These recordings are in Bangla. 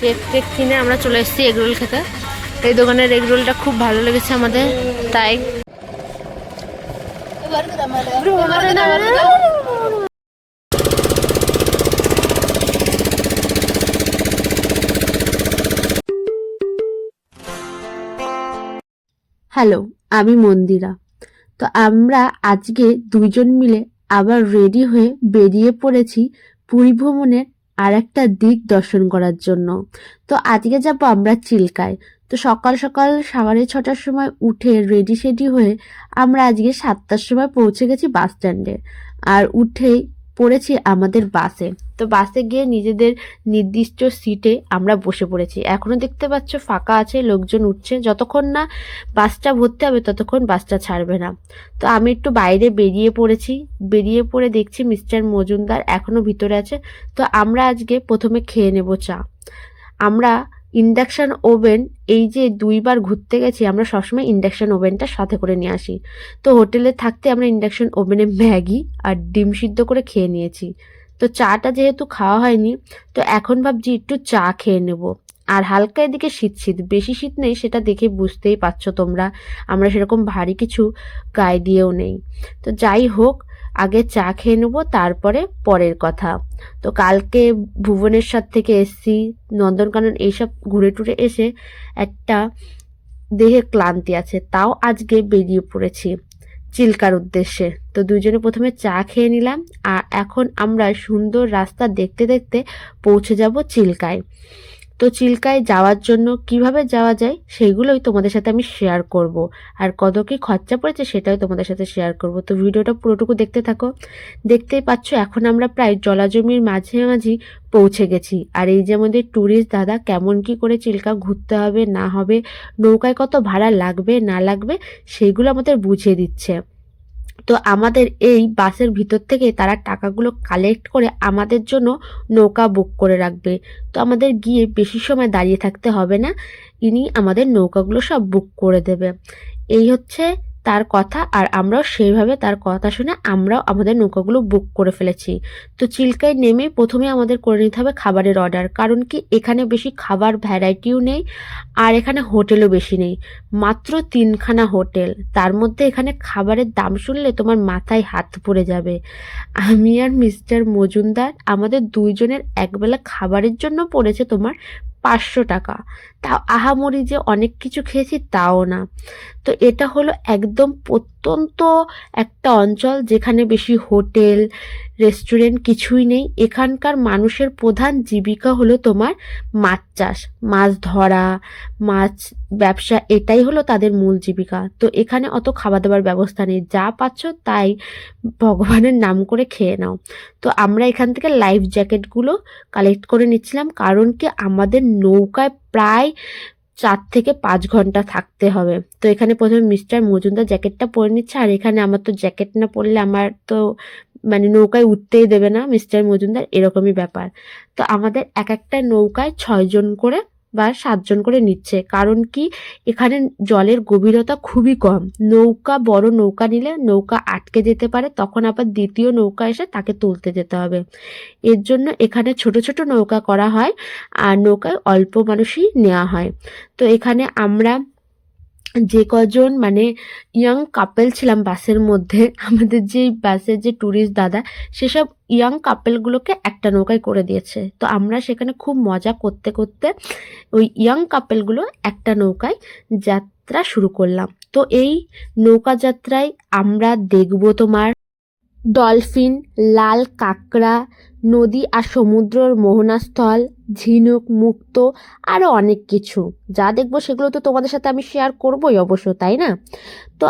কেক টেক কিনে আমরা চলে এসেছি এগরোল খেতে। এই দোকানের এগরোলটা খুব ভালো লেগেছে আমাদের, তাই। হ্যালো, আমি মন্দিরা। তো আমরা আজকে দুইজন মিলে আবার রেডি হয়ে বেরিয়ে পড়েছি পুরী ভ্রমণের আর একটা দিক দর্শন করার জন্য। তো আজকে যাব আমরা চিল্কায়। তো সকাল সকাল সাড়ে ছটার সময় উঠে রেডি সেডি হয়ে আমরা আজকে সাতটার সময় পৌঁছে গেছি বাস স্ট্যান্ডে। আর উঠেই পড়েছি আমাদের বাসে। তো বাসে গিয়ে নিজেদের নির্দিষ্ট সিটে আমরা বসে পড়েছি। এখনও দেখতে পাচ্ছ ফাঁকা আছে, লোকজন উঠছে। যতক্ষণ না বাসটা ভরতে হবে, ততক্ষণ বাসটা ছাড়বে না। তো আমি একটু বাইরে বেরিয়ে পড়েছি। বেরিয়ে পড়ে দেখছি মিস্টার মজুমদার এখনও ভিতরে আছে। তো আমরা আজকে প্রথমে খেয়ে নেব চা। আমরা ইন্ডাকশান ওভেন, এই যে দুইবার ঘুরতে গেছি, আমরা সবসময় ইন্ডাকশান ওভেনটা সাথে করে নিয়ে আসি। তো হোটেলে থাকতে আমরা ইন্ডাকশান ওভেনে ম্যাগি আর ডিম সিদ্ধ করে খেয়ে নিয়েছি। তো চাটা যেহেতু খাওয়া হয়নি, তো এখন ভাবছি একটু চা খেয়ে নেব। আর হালকা এদিকে শীত শীত, বেশি শীত নেই, সেটা দেখে বুঝতেই পারছ তোমরা। আমরা সেরকম ভারী কিছু গায়ে দিয়েও নেই। তো যাই হোক আগে চা খেয়ে নেব, তারপরে পরের কথা। তো কালকে ভুবনেশ্বর থেকে এসছি, নন্দনকানন এইসব ঘুরে টুরে এসে একটা দেহে ক্লান্তি আছে, তাও আজকে বেরিয়ে পড়েছি চিল্কার উদ্দেশ্যে। তো দুজনে প্রথমে চা খেয়ে নিলাম, আর এখন আমরা সুন্দর রাস্তা দেখতে দেখতে পৌঁছে যাব চিল্কায়। তো চিল্কায় যাওয়ার জন্য কীভাবে যাওয়া যায় সেগুলোই তোমাদের সাথে আমি শেয়ার করব। আর কত কি খরচা পড়েছে সেটাও তোমাদের সাথে শেয়ার করব। তো ভিডিওটা পুরোটুকু দেখতে থাকো। দেখতেই পাচ্ছ এখন আমরা প্রায় জলাজমির মাঝামাঝি পৌঁছে গেছি। আর এই যে আমাদের ট্যুরিস্ট দাদা কেমন কি করে চিল্কা ঘুরতে হবে, না হবে, নৌকায় কত ভাড়া লাগবে, না লাগবে সেইগুলো আমাদের বুঝিয়ে দিচ্ছে। তো আমাদের এই বাসের ভিতর থেকে তারা টাকাগুলো কালেক্ট করে আমাদের জন্য নৌকা বুক করে রাখবে। তো আমাদের গিয়ে বেশি সময় দাঁড়িয়ে থাকতে হবে না। ইনি আমাদের নৌকাগুলো সব বুক করে দেবে। এই হচ্ছে তার কথা আর আমরাও সেইভাবে তার কথা শুনে আমরাও আমাদের নৌকাগুলো বুক করে ফেলেছি। তো চিল্কায় নেমে প্রথমে আমাদের করে নিতে হবে খাবারের অর্ডার কারণ কি এখানে বেশি খাবার ভ্যারাইটিও নেই আর এখানে হোটেলও বেশি নেই। মাত্র তিনখানা হোটেল তার মধ্যে এখানে খাবারের দাম শুনলে তোমার মাথায় হাত পড়ে যাবে। আমি আর মিস্টার মজুমদার আমাদের দুইজনের একবেলা খাবারের জন্য পড়েছে তোমার পাঁচশো টাকা। তাও আহামরি যে অনেক কিছু খেয়েছি তাও না। তো এটা হলো একদম প্রত্যন্ত একটা অঞ্চল যেখানে বেশি হোটেল, রেস্টুরেন্ট কিছুই নেই। এখানকার মানুষের প্রধান জীবিকা হলো তোমার মাছ চাষ, মাছ ধরা, মাছ ব্যবসা, এটাই হলো তাদের মূল জীবিকা। তো এখানে অত খাওয়া দাবার ব্যবস্থা নেই। যা পাচ্ছ তাই ভগবানের নাম করে খেয়ে নাও। তো আমরা এখান থেকে লাইফ জ্যাকেটগুলো কালেক্ট করে নিচ্ছিলাম। কারণ কি আমাদের নৌকায় প্রায় চার থেকে পাঁচ ঘণ্টা থাকতে হবে। তো এখানে প্রথমে মিস্টার মজুমদার জ্যাকেটটা পরে নিচ্ছে, আর এখানে আমার তো জ্যাকেট না পরলে আমার তো মানে নৌকায় উঠতেই দেবে না মিস্টার মজুমদার, এরকমই ব্যাপার। তো আমাদের এক একটা নৌকায় ছয়জন করে বা সাতজন করে নিচ্ছে। কারণ কি? এখানে জলের গভীরতা খুবই কম। নৌকা, বড় নৌকা নিলে নৌকা আটকে যেতে পারে, তখন আবার দ্বিতীয় নৌকা এসে তাকে তুলতে যেতে হবে। এর জন্য এখানে ছোট ছোট নৌকা করা হয়, আর নৌকায় অল্প মানুষই নেওয়া হয়। তো এখানে আমরা যে কজন মানে ইয়াং কাপেল ছিলাম বাসের মধ্যে, আমাদের যে বাসের যে ট্যুরিস্ট দাদা, সেসব ইয়াং কাপেলগুলোকে একটা নৌকায় করে দিয়েছে। তো আমরা সেখানে খুব মজা করতে করতে ওই ইয়াং কাপেলগুলো একটা নৌকায় যাত্রা শুরু করলাম। তো এই নৌকা যাত্রায় আমরা দেখব তোমার ডলফিন লাল কাঁকড়া নদী আর সমুদ্রর মোহনাস্থল, ঝিনুক, মুক্ত আরও অনেক কিছু। যা দেখব সেগুলো তো তোমাদের সাথে আমি শেয়ার করবোই অবশ্য, তাই না? তো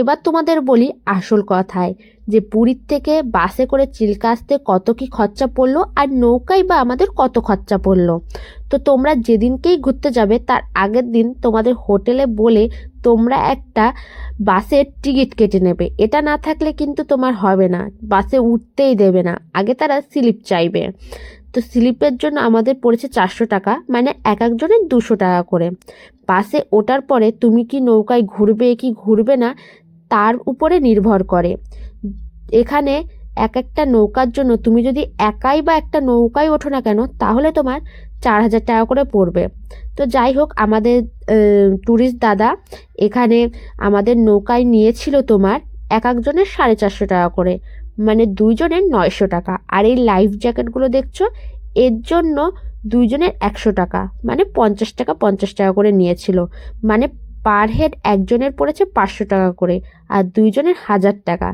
এবার তোমাদের বলি আসল কথায়, যে পুরীর থেকে বাসে করে চিল্কা আসতে কত কি খরচা পড়ল আর নৌকায় বা আমাদের কত খরচা পড়ল। তো তোমরা যেদিনকেই ঘুরতে যাবে, তার আগের দিন তোমাদের হোটেলে বলে তোমরা একটা বাসের টিকিট কেটে নেবে। এটা না থাকলে কিন্তু তোমার হবে না। বাসে উঠতেই দেবে না। আগে তারা স্লিপ চাইবে। তো স্লিপের জন্য আমাদের পড়েছে চারশো টাকা মানে এক একজনের দুশো টাকা করে। বাসে ওঠার পরে তুমি কি নৌকায় ঘুরবে কি ঘুরবে না, তার উপরে নির্ভর করে। এখানে এক একটা নৌকার জন্য তুমি যদি একাই বা একটা নৌকায় ওঠো না কেন, তাহলে তোমার চার হাজার টাকা করে পড়বে। তো যাই হোক, আমাদের ট্যুরিস্ট দাদা এখানে আমাদের নৌকায় নিয়েছিল তোমার এক একজনের সাড়ে চারশো টাকা করে মানে দুইজনের নয়শো টাকা। আর এই লাইফ জ্যাকেটগুলো দেখছ, এর জন্য দুইজনের একশো টাকা মানে পঞ্চাশ টাকা পঞ্চাশ টাকা করে নিয়েছিল। মানে পার হেড একজনের পড়েছে পাঁচশো টাকা করে, আর দুইজনের হাজার টাকা।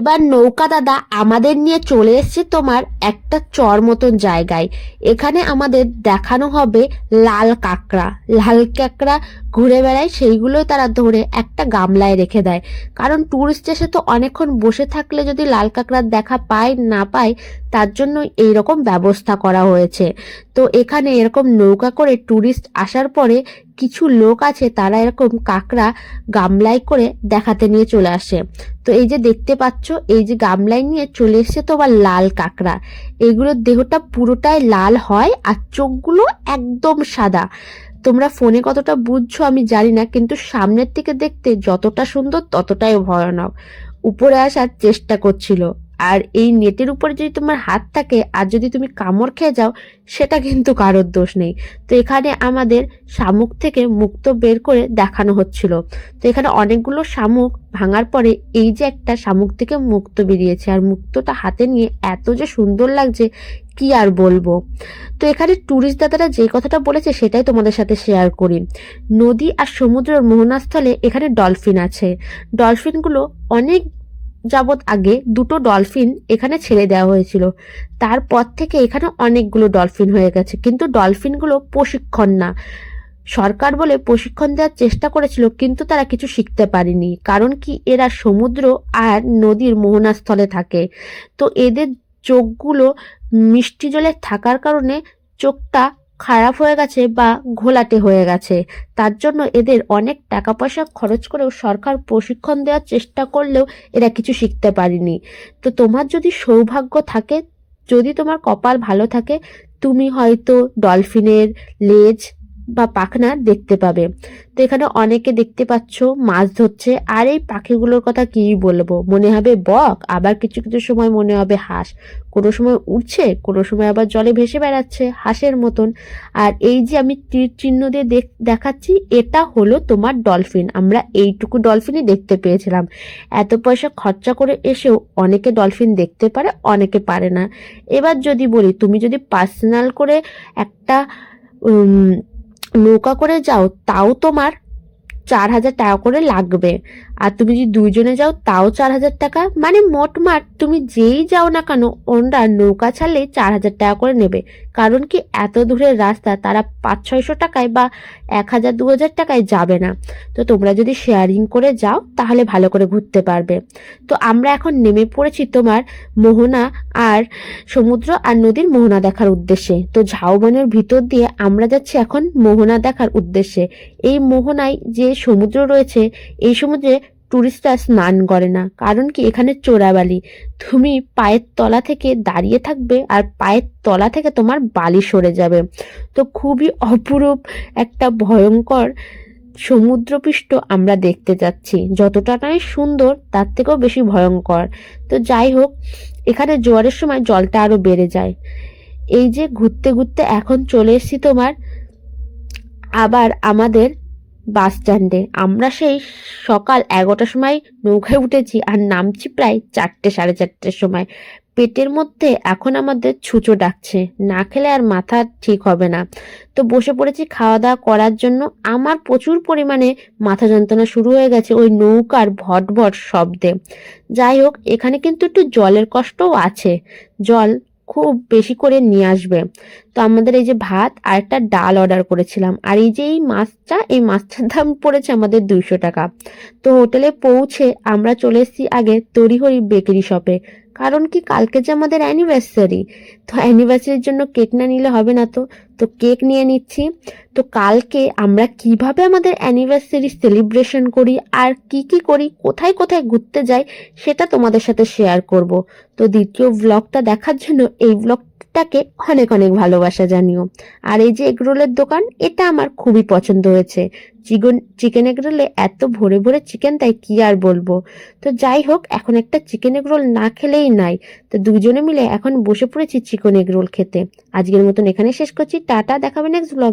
এবার নৌকা দাদা আমাদের নিয়ে চলে এসছে তোমার একটা চর মতন জায়গায়। এখানে আমাদের দেখানো হবে লাল কাঁকড়া। লাল কাঁকড়া ঘুরে বেড়ায়, সেইগুলো তারা ধরে একটা গামলায় রেখে দেয়। কারণ ট্যুরিস্ট এসে তো অনেকক্ষণ বসে থাকলে যদি লাল কাঁকড়ার দেখা পায়, না পায়, তার জন্য এই রকম ব্যবস্থা করা হয়েছে। তো এখানে এরকম নৌকা করে ট্যুরিস্ট আসার পরে কিছু লোক আছে, তারা এরকম কাঁকড়া গামলায় করে দেখাতে নিয়ে চলে আসে। তো এই যে দেখতে পাচ্ছ, এই যে গামলায় নিয়ে চলে এসছে তোমার লাল কাঁকড়া। এগুলোর দেহটা পুরোটাই লাল হয় আর চোখগুলো একদম সাদা। তোমরা ফোনে কতটা বুঝছ আমি জানি না, কিন্তু সামনের থেকে দেখতে যতটা সুন্দর ততটাই ভয়ানক। উপরে আসার চেষ্টা করছিল। আর এই নেটের উপরে যদি তোমার হাত থাকে, আর যদি তুমি কামড় খেয়ে যাও, সেটা কিন্তু কারোর দোষ নেই। তো এখানে আমাদের শামুক থেকে মুক্ত বের করে দেখানো হচ্ছিল। তো এখানে অনেকগুলো শামুক ভাঙার পরে এই যে একটা শামুক থেকে মুক্ত বেরিয়েছে, আর মুক্তটা হাতে নিয়ে এত যে সুন্দর লাগছে, কি আর বলব? তো এখানে ট্যুরিস্ট দাদারা যে কথাটা বলেছে, সেটাই তোমাদের সাথে শেয়ার করি। নদী আর সমুদ্রের মোহনাস্থলে এখানে ডলফিন আছে। ডলফিনগুলো অনেক যাবৎ আগে দুটো ডলফিন এখানে ছেড়ে দেওয়া হয়েছিল। তারপর থেকে এখানে অনেকগুলো ডলফিন হয়ে গেছে। কিন্তু ডলফিনগুলো প্রশিক্ষণ না। সরকার বলে প্রশিক্ষণ দেওয়ার চেষ্টা করেছিল, কিন্তু তারা কিছু শিখতে পারেনি। কারণ কি, এরা সমুদ্র আর নদীর মোহনাস্থলে থাকে। তো এদের চোখগুলো মিষ্টি জলে থাকার কারণে চোখটা খারাপ হয়ে গেছে বা ঘোলাটে হয়ে গেছে, তার জন্য এদের অনেক টাকা পয়সা খরচ করেও সরকার প্রশিক্ষণ দেওয়ার চেষ্টা করলেও এরা কিছু শিখতে পারেনি। তো তোমার যদি সৌভাগ্য থাকে, যদি তোমার কপাল ভালো থাকে, তুমি হয়তো ডলফিনের লেজ বা পাখনা দেখতে পাবে। তো এখানে অনেকে দেখতে পাচ্ছ মাছ ধরছে। আর এই পাখিগুলোর কথা কি বলব? মনে হবে বক, আবার কিছু কিছু সময় মনে হবে হাঁস। কোনো সময় উঠছে কোনো সময় আবার জলে ভেসে বেড়াচ্ছে হাঁসের মতন। আর এই যে আমি তীর চিহ্ন দিয়ে দেখাচ্ছি, এটা হলো তোমার ডলফিন। আমরা এইটুকু ডলফিনই দেখতে পেয়েছিলাম। এত পয়সা খরচা করে এসেও অনেকে ডলফিন দেখতে পারে, অনেকে পারে না। এবার যদি বলি, তুমি যদি পার্সোনাল করে একটা নৌকা করে যাও তাও তোমার চার হাজার টাকা করে লাগবে। আর তুমি যদি দুইজনে যাও, তাও চার হাজার টাকা। মানে মোটমাট তুমি যেই যাও না কেন, ওনরা নৌকা ছাড়লে চার হাজার টাকা করে নেবে। কারণ কি, এত দূরের রাস্তা, তারা পাঁচ ছয়শো টাকায় বা এক হাজার, দু হাজার টাকায় যাবে না। তো তোমরা যদি শেয়ারিং করে যাও, তাহলে ভালো করে ঘুরতে পারবে। তো আমরা এখন নেমে পড়েছি তোমার মোহনা আর সমুদ্র আর নদীর মোহনা দেখার উদ্দেশ্যে। তো ঝাউবনের ভিতর দিয়ে আমরা যাচ্ছি এখন মোহনা দেখার উদ্দেশ্যে। এই মোহনায় যে সমুদ্র রয়েছে, এই সমুদ্রে টুরিস্টরা স্নান করে না। কারণ কি? এখানে চোরাবালি। তুমি পায়ের তলা থেকে দাঁড়িয়ে থাকবে আর পায়ের তলা থেকে তোমার বালি সরে যাবে। তো খুবই অপরূপ একটা ভয়ঙ্কর সমুদ্রপৃষ্ঠ আমরা দেখতে যাচ্ছি। যতটা নয় সুন্দর, তার থেকেও বেশি ভয়ঙ্কর। তো যাই হোক, এখানে জোয়ারের সময় জলটা আরও বেড়ে যায়। এই যে ঘুরতে ঘুরতে এখন চলে এসেছি তোমার, আবার আমাদের বাস স্ট্যান্ডে। আমরা সেই সকাল এগারোটার সময় নৌকায় উঠেছি আর নামছি প্রায় চারটে, সাড়ে চারটের সময়। পেটের মধ্যে এখন আমাদের ছুঁচো ডাকছে। না খেলে আর মাথা ঠিক হবে না। তো বসে পড়েছি খাওয়া দাওয়া করার জন্য। আমার প্রচুর পরিমাণে মাথা যন্ত্রণা শুরু হয়ে গেছে ওই নৌকার ভট ভট শব্দে। যাই হোক, এখানে কিন্তু একটু জলের কষ্টও আছে। জল খুব বেশি করে নিয়ে আসবে। তো আমাদের এই যে ভাত আর একটা ডাল অর্ডার করেছিলাম। আর এই যে এই মাছটা, এই মাছটার দাম পড়েছে আমাদের দুইশো টাকা। তো হোটেলে পৌঁছে আমরা চলে এসেছি আগে তরিহরি বেকারি শপে কারণ কি কালকে যে আমাদের অ্যানিভার্সারি তো অ্যানিভার্সারির জন্য কেক না নিলে হবে না তো। তো কেক নিয়ে নিচ্ছি। তো কালকে আমরা কীভাবে আমাদের অ্যানিভার্সারি সেলিব্রেশন করি? আর কি কি করি? কোথায় কোথায় ঘুরতে যাই? সেটা তোমাদের সাথে শেয়ার করব। তো দ্বিতীয় ব্লগটা দেখার জন্য এই ব্লগ চ্যানেলটাকে অনেক অনেক ভালোবাসা জানিও। আর এই যে এগরোলের দোকান, এটা আমার খুবই পছন্দ হয়েছে। চিকন চিকেন এগরোলে এত ভরে ভরে চিকেন, তাই কি আর বলব? তো যাই হোক, এখন একটা চিকেন এগরোল না খেলেই নাই। তো দুজনে মিলে এখন বসে পড়েছি চিকেন এগরোল খেতে। আজকের মতন এখানে শেষ করছি। টাটা দেখাবেন নেক্সট ব্লগে